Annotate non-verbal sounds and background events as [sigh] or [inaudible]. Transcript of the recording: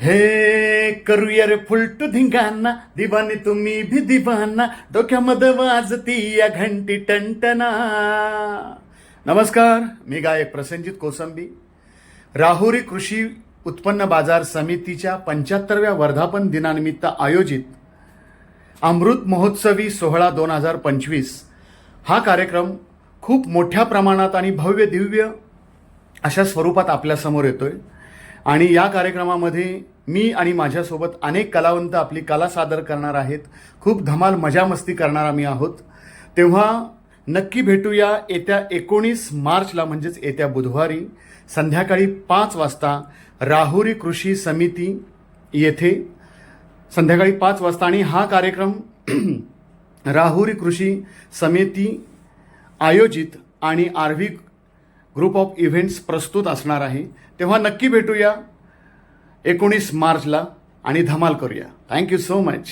हे करूया रे फुलटू धिंगाणा. दिवाने तुम्ही भी दिवाना डोक्यामध्ये वाजती या घंटी टंटना नमस्कार मी गायक प्रसंजित कोसंबी. राहुरी कृषी उत्पन्न बाजार समितीच्या पंच्याहत्तरव्या वर्धापन दिनानिमित्त आयोजित अमृत महोत्सवी सोहळा दोन हजार पंचवीस. हा कार्यक्रम खूप मोठ्या प्रमाणात आणि भव्य दिव्य अशा स्वरूपात आपल्यासमोर येतोय. आणि या कार्यक्रमामध्ये मी आणि माझ्यासोबत अनेक कलावंत आपली कला सादर करणार आहेत. खूप धमाल मजा मस्ती करणार आम्ही आहोत. तेव्हा नक्की भेटूया येत्या एकोणीस मार्चला म्हणजेच येत्या बुधवारी संध्याकाळी पाच वाजता राहुरी कृषी समिती येथे. संध्याकाळी पाच वाजता आणि हा कार्यक्रम [clears throat] राहुरी कृषी समिती आयोजित आणि आर्वी ग्रुप ऑफ इव्हेंट्स प्रस्तुत असणार आहे. तेव्हा नक्की भेटूया एकोणीस मार्चला आणि धमाल करूया. Thank you so much